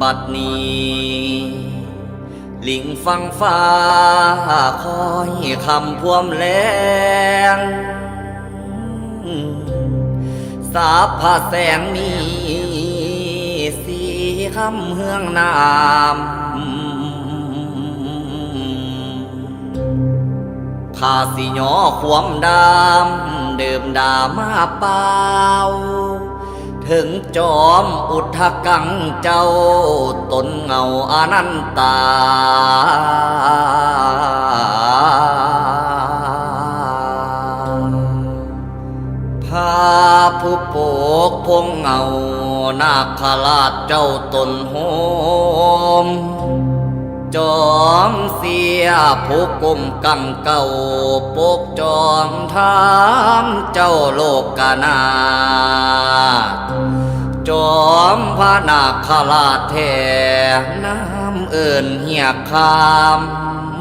บัดนี้ ลิงฟังฟ้าคอยคำพวมแรงสาผาแสงมีสีคำเฮืองนามถ้าสิย่อความดำเดิมดามาเปล่า ถึงจอมอุทกังเจ้าตนเงาอนันตา พาผู้โปกพงเงานาคราชเจ้าตนโฮมจอมเสียผู้กุมกังเก่าปกจอมทามเจ้าโลกกานา มพระนาคราชแทน้ำเอิ่นเหียคำ